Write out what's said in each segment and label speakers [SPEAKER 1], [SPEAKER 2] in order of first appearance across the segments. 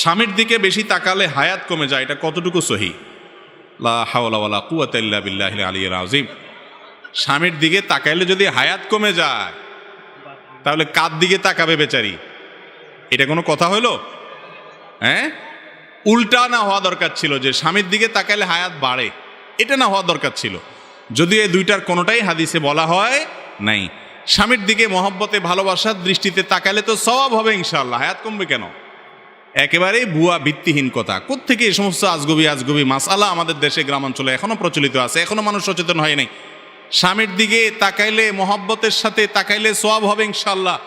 [SPEAKER 1] স্বামীর দিকে বেশি তাকালে হায়াত কমে যায়, এটা কতটুকু সহি? লা হাওলা ওয়ালা কুওয়াতা ইল্লা বিল্লাহিল আলিয়্যিল স্বামীর দিকে তাকাইলে যদি হায়াত কমে যায়, তাহলে কার দিকে তাকাবে বেচারি? এটা কোনো কথা হইল? হ্যাঁ? উল্টা না হওয়া দরকার ছিল, যে স্বামীর দিকে তাকাইলে হায়াত বাড়ে, এটা না হওয়া দরকার ছিল। যদি এই দুইটার কোনোটাই হাদিসে বলা হয়, নাই। স্বামীর দিকে মহব্বতে, ভালোবাসার দৃষ্টিতে তাকালে তো সওয়াব হবে ইনশাল্লাহ হায়াত কমবে কেন? একেবারেই ভুয়া, ভিত্তিহীন কথা। কোত্থেকে এই সমস্ত আজগবি আজগবি মাসালা আমাদের দেশে, গ্রামাঞ্চলে এখনও প্রচলিত আছে, এখনও মানুষ সচেতন হয় নাই। স্বামীর দিকে তাকাইলে মহব্বতের সাথে, তাকাইলে সোয়াব হবে ইনশাল্লাহ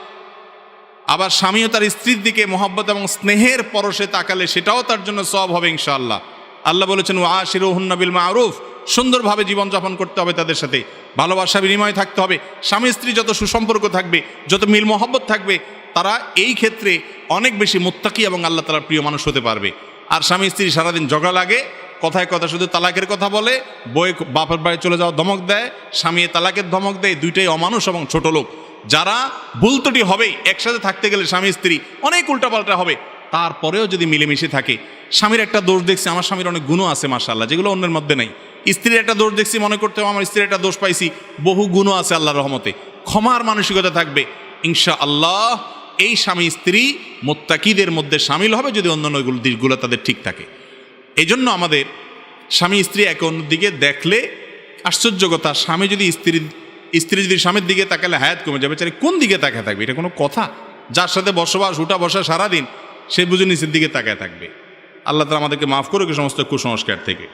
[SPEAKER 1] আবার স্বামীও তার স্ত্রীর দিকে মহব্বত এবং স্নেহের পরশে তাকালে সেটাও তার জন্য সব হবে ইনশাআল্লাহ। আল্লাহ বলেছেন ও আশির হুন্নবিল মারুফ সুন্দরভাবে জীবনযাপন করতে হবে তাদের সাথে। ভালোবাসা, বিনিময় থাকতে হবে। স্বামী স্ত্রী যত সুসম্পর্ক থাকবে, যত মিল মহব্বত থাকবে, তারা এই ক্ষেত্রে অনেক বেশি মুত্তাকি এবং আল্লাহ তালার প্রিয় মানুষ হতে পারবে। আর স্বামী স্ত্রী সারাদিন ঝগড়া লাগে, কথায় কথা শুধু তালাকের কথা বলে বই বাপের বাড়ি চলে যাওয়া ধমক দেয় স্বামী তালাকের ধমক দেয়, দুইটাই অমানুষ এবং ছোট লোক। যারা ভুলতটি হবেই একসাথে থাকতে গেলে স্বামী স্ত্রী অনেক উল্টাপাল্টা হবে। তারপরেও যদি মিলেমিশে থাকে, স্বামীর একটা দোষ দেখছি, আমার স্বামীর অনেক গুণও আছে মার্শাল্লাহ যেগুলো অন্যের মধ্যে নেই। স্ত্রীর একটা দোষ দেখছি, মনে করতে আমার স্ত্রীর একটা দোষ পাইছি, বহু গুণও আছে আল্লাহর রহমতে। ক্ষমার মানসিকতা থাকবে ইনশা আল্লাহ এই স্বামী স্ত্রী মোত্তাকিদের মধ্যে সামিল হবে যদি অন্য অন্যান্য দিকগুলো তাদের ঠিক থাকে। এই জন্য আমাদের স্বামী স্ত্রী একে অন্যের দিকে দেখলে আশ্চর্য কথা, স্বামী যদি স্ত্রী স্ত্রী যদি স্বামীর দিকে তাকালে হায়াত কমে যাবে। চাই কোন দিকে তাকায় থাকবে? এটা কোনো কথা? যার সাথে বসবাস, উঠা বসা সারাদিন সে বুঝে নিচের দিকে তাকায় থাকবে। আল্লাহ তালা আমাদেরকে মাফ করুক সমস্ত কুসংস্কার থেকে।